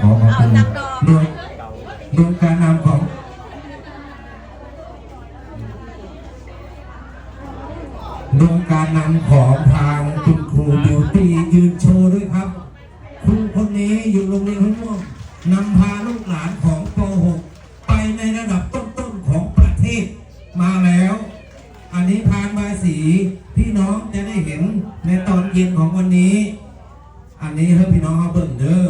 ขอขาบคุณโดยโดงการนำของโดงการนำของทางคุณครูบิวตี้ยืนโชว์ด้วยครับครูคนนี้อยู่โรงเรียนห้องม่วงนำพาลูกหลานของป .6 ไปในระดับต้นๆของประเทศมาแล้ว อันนี้พานบายสีพี่น้องจะได้เห็นในตอนเย็นของวันนี้ อันนี้ให้พี่น้องเขาเบิ่งเด้อ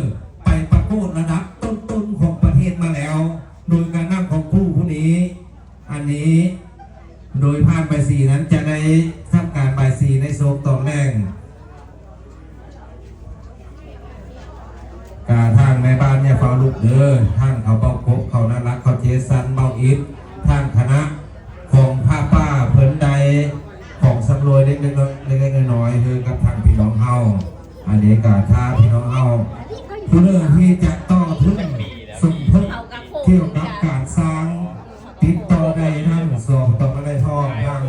อันนี้โดยพานใบายสีนั้นจะได้ทำการใบายสีในโซนตอนแรกกาทางในบ้านเนี่ยเฝ้าลูกเด้อทางเขาเป้ากบเขาน่ารักเขาเจสันเบาอิดทางคณะของผ้าป้าเพิ่นใดของสำรวยเล็กๆเล็กๆน้อยๆคือกับทางพี่น้องเฮาอันนี้กาท่าพี่น้องเฮาผู้เรื่องที่จะต่อทุนสมทบเกี่ยวกับการสร้าง ติดต่อได้ทั้งสอบต่อมาได้ทองทั้ง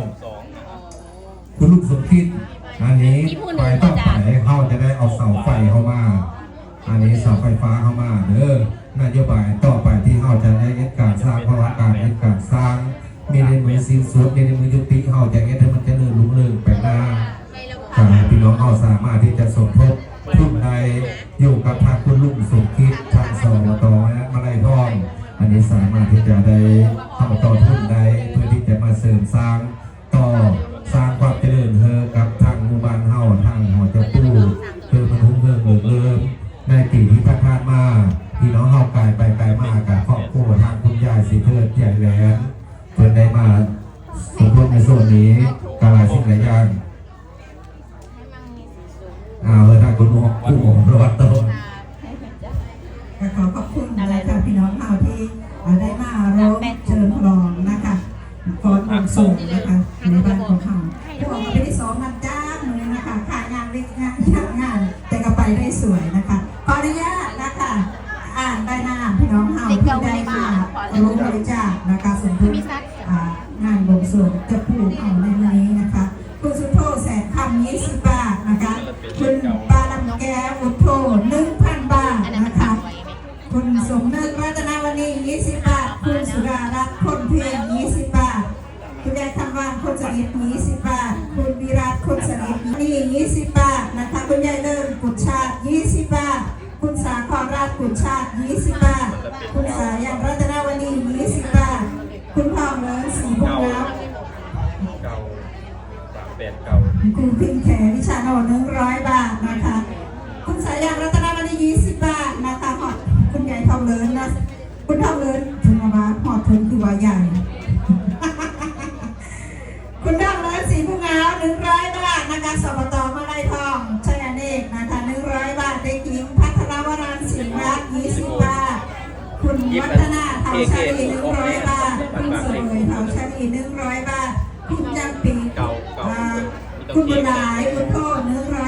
คุณลูกสมคิด อันนี้ไปต่อไปเขาจะได้เอาเสาไฟเข้ามา อันนี้เสาไฟฟ้าเข้ามาเด้อนโยบายต่อไปที่เขาจะได้เอ็ดการสร้างเพราะว่าการเอ็ดการสร้าง มีในมือสิ้นสุดมีในมือยุบ นนี้สามารถที่จะได้เข้าต่อทุนใดเพื่อที่จะมาเสริมสร้างต่อสร้างความเจริญเฮอกับทางหมู่บ้านเฮาทางหัวเจ้าปู่เพื่อมันหุ้งเรื่องเบิกเริ่มในปีที่ผ่านมาพี่น้องเฮากายไปไกลมากับครอบครัวทางคุณยายสีเทิดใหญ่แหลมเพื่อได้มาสมทบในส่วนนี้กาลายสิ่งหลายอย่างเอาเลยถ้าคุณหมอผู้หมอประวัติตรงก็ขอขอบคุณ ได้มาร้องเชิญพลองนะคะฟอนวงส่งนะคะในบ้านของเขาพวกเราไปที่สองนันจ้าเลยนะคะขายงานเล็กงานยากงานแต่ก็ไปได้สวยนะคะขออนุญาตนะคะอ่านใบหน้าพี่น้องเราที่ได้มาร่วมบริจาคนะคะสมทบอ่างานวงส่งจะปลูกเอาใน นคนสนิท20บาท คุณวิรัตคนสนิทนี่20บาทนะคะ คุณยายเลิศกุดชาติ20บาท คุณสาครราชกุดชาติ20บาท คุณสายันรัตนาวณี20บาท คุณพ่อเลิศสีพงษ์แล้วเก่าสามแปดเก่าคุณพิมพ์แขวิชาโนหนึ่งร้อยบาทนะคะ คุณสายันรัตนมณียี่สิบบาทนะคะหอดคุณยายทองเลินนะคุณทองเลินถึงมาว่าหอดถึงคือว่าใหญ่ คุณทองเลินสีผู้งาวห นึ่งร้อยบาทนะคะสบตมาลัยทองชัยเนกนะคะหนึ่งร้อยบาทเด็กหญิงพัทรวรันสิงห์รักยี่สิบบาทคุณวัฒนาเทาชาลีหนึ่งร้อยบาทคุณเสวยเทาชาลีหนึ่งร้อยบาทคุณจำปีเก่าเก่าอ่าคุณบุญหลายคุณโทษหนึ่งร้อยบา